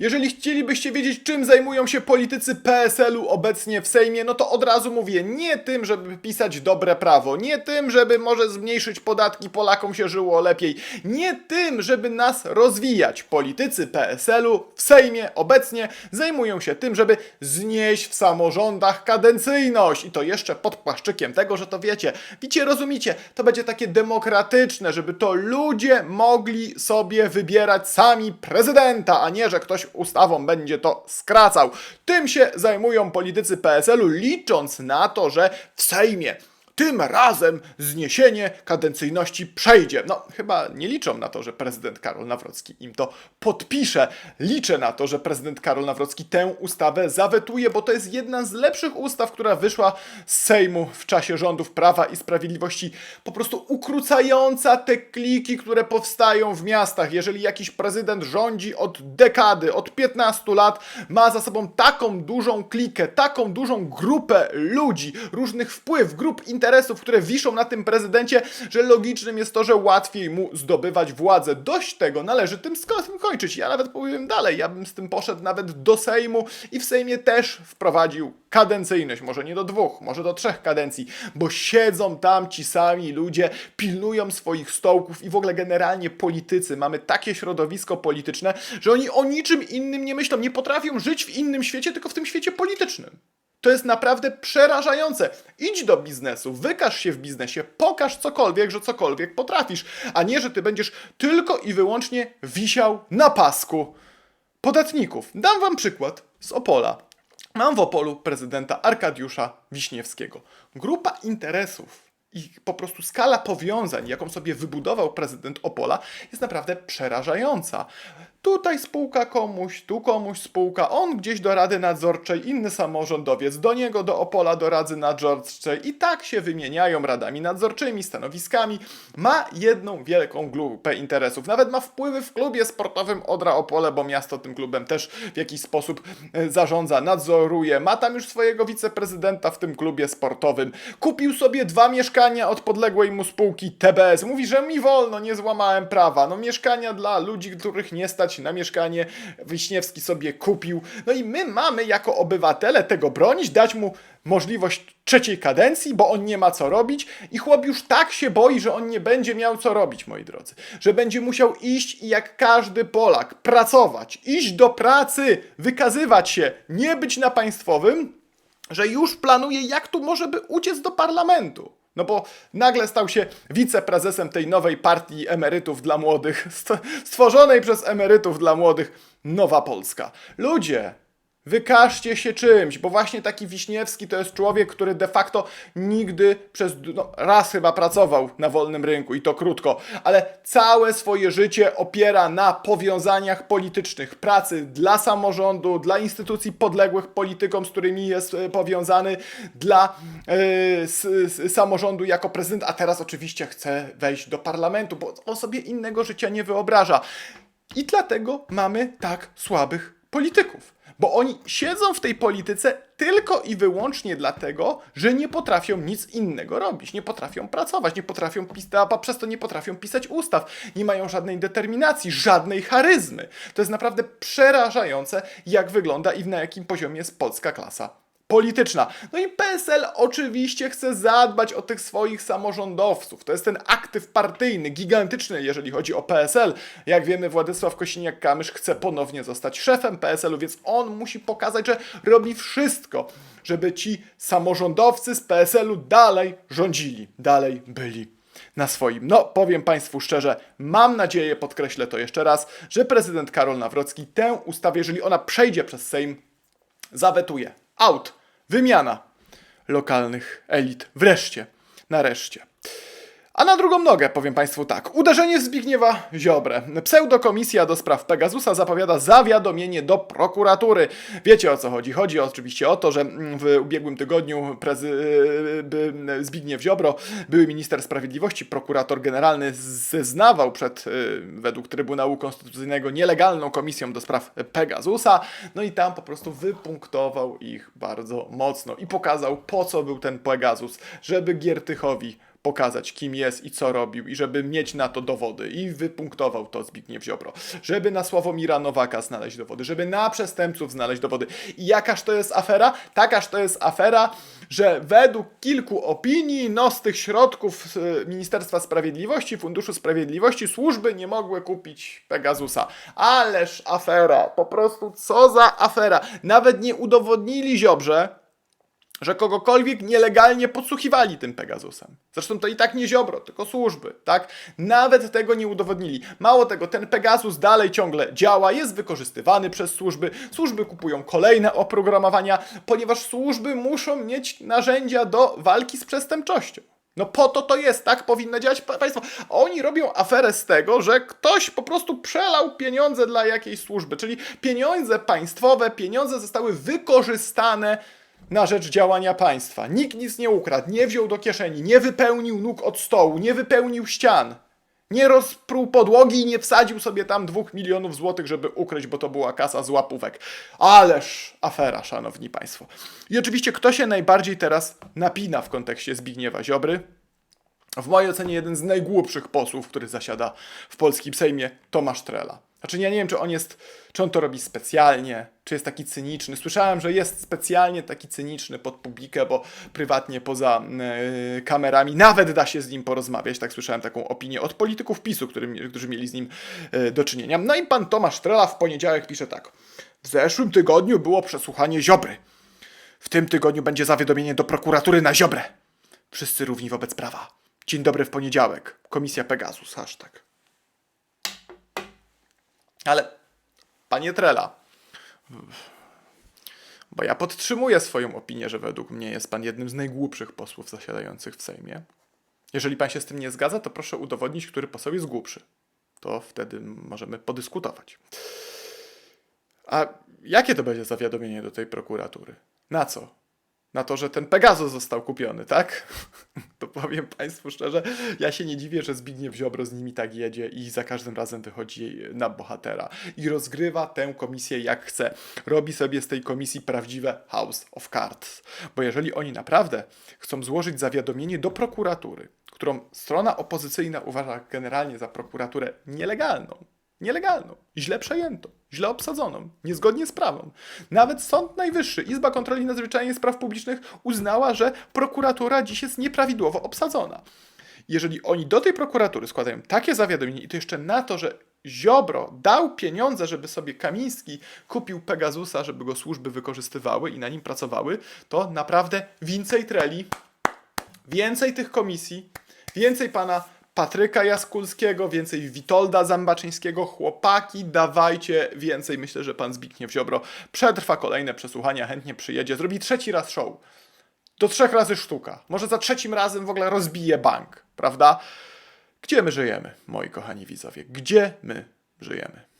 Jeżeli chcielibyście wiedzieć, czym zajmują się politycy PSL-u obecnie w Sejmie, no to od razu mówię, nie tym, żeby pisać dobre prawo, nie tym, żeby może zmniejszyć podatki, Polakom się żyło lepiej, nie tym, żeby nas rozwijać. Politycy PSL-u w Sejmie obecnie zajmują się tym, żeby znieść w samorządach kadencyjność. I to jeszcze pod płaszczykiem tego, że to wiecie, wiecie, rozumiecie, to będzie takie demokratyczne, żeby to ludzie mogli sobie wybierać sami prezydenta, a nie, że ktoś ustawą będzie to skracał. Tym się zajmują politycy PSL-u, licząc na to, że w Sejmie tym razem zniesienie kadencyjności przejdzie. No, chyba nie liczą na to, że prezydent Karol Nawrocki im to podpisze. Liczę na to, że prezydent Karol Nawrocki tę ustawę zawetuje, bo to jest jedna z lepszych ustaw, która wyszła z Sejmu w czasie rządów Prawa i Sprawiedliwości. Po prostu ukrócająca te kliki, które powstają w miastach. Jeżeli jakiś prezydent rządzi od dekady, od 15 lat, ma za sobą taką dużą klikę, taką dużą grupę ludzi, różnych wpływ, grup interesów, które wiszą na tym prezydencie, że logicznym jest to, że łatwiej mu zdobywać władzę. Dość tego, należy tym sko- tym kończyć. Ja nawet powiem dalej, ja bym z tym poszedł nawet do Sejmu i w Sejmie też wprowadził kadencyjność, może nie do dwóch, może do trzech kadencji, bo siedzą tam ci sami ludzie, pilnują swoich stołków i w ogóle generalnie politycy. Mamy takie środowisko polityczne, że oni o niczym innym nie myślą, nie potrafią żyć w innym świecie, tylko w tym świecie politycznym. To jest naprawdę przerażające. Idź do biznesu, wykaż się w biznesie, pokaż cokolwiek, że cokolwiek potrafisz, a nie, że ty będziesz tylko i wyłącznie wisiał na pasku podatników. Dam wam przykład z Opola. Mam w Opolu prezydenta Arkadiusza Wiśniewskiego. Grupa interesów i po prostu skala powiązań, jaką sobie wybudował prezydent Opola, jest naprawdę przerażająca. Tutaj spółka komuś, tu komuś spółka, on gdzieś do rady nadzorczej, inny samorządowiec, do niego do Opola do rady nadzorczej i tak się wymieniają radami nadzorczymi, stanowiskami. Ma jedną wielką grupę interesów. Nawet ma wpływy w klubie sportowym Odra Opole, bo miasto tym klubem też w jakiś sposób e, zarządza, nadzoruje. Ma tam już swojego wiceprezydenta w tym klubie sportowym. Kupił sobie dwa mieszkania od podległej mu spółki TBS. Mówi, że mi wolno, nie złamałem prawa. No mieszkania dla ludzi, których nie stać na mieszkanie, Wiśniewski sobie kupił. No i my mamy jako obywatele tego bronić, dać mu możliwość trzeciej kadencji, bo on nie ma co robić i chłop już tak się boi, że on nie będzie miał co robić, moi drodzy. Że będzie musiał iść i jak każdy Polak pracować, iść do pracy, wykazywać się, nie być na państwowym, że już planuje, jak tu może by uciec do parlamentu. No bo nagle stał się wiceprezesem tej nowej partii emerytów dla młodych, st- stworzonej przez emerytów dla młodych Nowa Polska. Ludzie, wykażcie się czymś, bo właśnie taki Wiśniewski to jest człowiek, który de facto nigdy przez no, raz chyba pracował na wolnym rynku i to krótko, ale całe swoje życie opiera na powiązaniach politycznych, pracy dla samorządu, dla instytucji podległych politykom, z którymi jest e, powiązany, dla s, samorządu jako prezydent, a teraz oczywiście chce wejść do parlamentu, bo on sobie innego życia nie wyobraża. I dlatego mamy tak słabych polityków. Bo oni siedzą w tej polityce tylko i wyłącznie dlatego, że nie potrafią nic innego robić, nie potrafią pracować, nie potrafią pisać, a przez to nie potrafią pisać ustaw, nie mają żadnej determinacji, żadnej charyzmy. To jest naprawdę przerażające, jak wygląda i na jakim poziomie jest polska klasa polityczna. No i PSL oczywiście chce zadbać o tych swoich samorządowców. To jest ten aktyw partyjny, gigantyczny, jeżeli chodzi o PSL. Jak wiemy, Władysław Kosiniak-Kamysz chce ponownie zostać szefem PSL-u, więc on musi pokazać, że robi wszystko, żeby ci samorządowcy z PSL-u dalej rządzili, dalej byli na swoim. No, powiem Państwu szczerze, mam nadzieję, podkreślę to jeszcze raz, że prezydent Karol Nawrocki tę ustawę, jeżeli ona przejdzie przez Sejm, zawetuje. Out. Wymiana lokalnych elit. Wreszcie. Nareszcie. A na drugą nogę powiem Państwu tak. Uderzenie w Zbigniewa Ziobrę. Pseudokomisja do spraw Pegasusa zapowiada zawiadomienie do prokuratury. Wiecie o co chodzi? Chodzi oczywiście o to, że w ubiegłym tygodniu Zbigniew Ziobro, były minister sprawiedliwości, prokurator generalny, zeznawał przed, y, według Trybunału Konstytucyjnego, nielegalną komisją do spraw Pegasusa. No i tam po prostu wypunktował ich bardzo mocno i pokazał, po co był ten Pegasus, żeby Giertychowi pokazać, kim jest i co robił, i żeby mieć na to dowody. I wypunktował to Zbigniew Ziobro. Żeby na Sławomira Nowaka znaleźć dowody, żeby na przestępców znaleźć dowody. I jakaż to jest afera? Takaż to jest afera, że według kilku opinii, no z tych środków e, Ministerstwa Sprawiedliwości, Funduszu Sprawiedliwości, służby nie mogły kupić Pegasusa. Ależ afera, po prostu co za afera. Nawet nie udowodnili Ziobrze, że kogokolwiek nielegalnie podsłuchiwali tym Pegasusem. Zresztą to i tak nie Ziobro, tylko służby, tak? Nawet tego nie udowodnili. Mało tego, ten Pegasus dalej ciągle działa, jest wykorzystywany przez służby. Służby kupują kolejne oprogramowania, ponieważ służby muszą mieć narzędzia do walki z przestępczością. No po to to jest, tak powinno działać pa- państwo. Oni robią aferę z tego, że ktoś po prostu przelał pieniądze dla jakiejś służby, czyli pieniądze państwowe, pieniądze zostały wykorzystane na rzecz działania państwa. Nikt nic nie ukradł, nie wziął do kieszeni, nie wypełnił nóg od stołu, nie wypełnił ścian. Nie rozpruł podłogi i nie wsadził sobie tam dwóch milionów złotych, żeby ukryć, bo to była kasa z łapówek. Ależ afera, szanowni państwo. I oczywiście kto się najbardziej teraz napina w kontekście Zbigniewa Ziobry? W mojej ocenie jeden z najgłupszych posłów, który zasiada w polskim Sejmie, Tomasz Trela. Znaczy ja nie wiem, czy on jest, czy on to robi specjalnie, czy jest taki cyniczny. Słyszałem, że jest specjalnie taki cyniczny pod publikę, bo prywatnie poza e, kamerami nawet da się z nim porozmawiać. Tak słyszałem taką opinię od polityków PiSu, którym, którzy mieli z nim e, do czynienia. No i pan Tomasz Trela w poniedziałek pisze tak. W zeszłym tygodniu było przesłuchanie Ziobry. W tym tygodniu będzie zawiadomienie do prokuratury na Ziobrę. Wszyscy równi wobec prawa. Dzień dobry w poniedziałek. Komisja Pegasus, hashtag. Ale, panie Trela, bo ja podtrzymuję swoją opinię, że według mnie jest pan jednym z najgłupszych posłów zasiadających w Sejmie. Jeżeli pan się z tym nie zgadza, to proszę udowodnić, który poseł jest głupszy. To wtedy możemy podyskutować. A jakie to będzie zawiadomienie do tej prokuratury? Na co? Na to, że ten Pegasus został kupiony, tak? To powiem Państwu szczerze, ja się nie dziwię, że Zbigniew Ziobro z nimi tak jedzie i za każdym razem wychodzi na bohatera i rozgrywa tę komisję jak chce. Robi sobie z tej komisji prawdziwe House of Cards. Bo jeżeli oni naprawdę chcą złożyć zawiadomienie do prokuratury, którą strona opozycyjna uważa generalnie za prokuraturę nielegalną, nielegalną, źle przejętą, źle obsadzoną, niezgodnie z prawem. Nawet Sąd Najwyższy, Izba Kontroli Nadzwyczajnej Spraw Publicznych uznała, że prokuratura dziś jest nieprawidłowo obsadzona. Jeżeli oni do tej prokuratury składają takie zawiadomienie i to jeszcze na to, że Ziobro dał pieniądze, żeby sobie Kamiński kupił Pegasusa, żeby go służby wykorzystywały i na nim pracowały, to naprawdę więcej treli, więcej tych komisji, więcej pana Patryka Jaskulskiego, więcej Witolda Zambaczyńskiego. Chłopaki, dawajcie więcej. Myślę, że pan Zbigniew Ziobro przetrwa kolejne przesłuchania, chętnie przyjedzie, zrobi trzeci raz show. Do trzech razy sztuka. Może za trzecim razem w ogóle rozbije bank, prawda? Gdzie my żyjemy, moi kochani widzowie? Gdzie my żyjemy?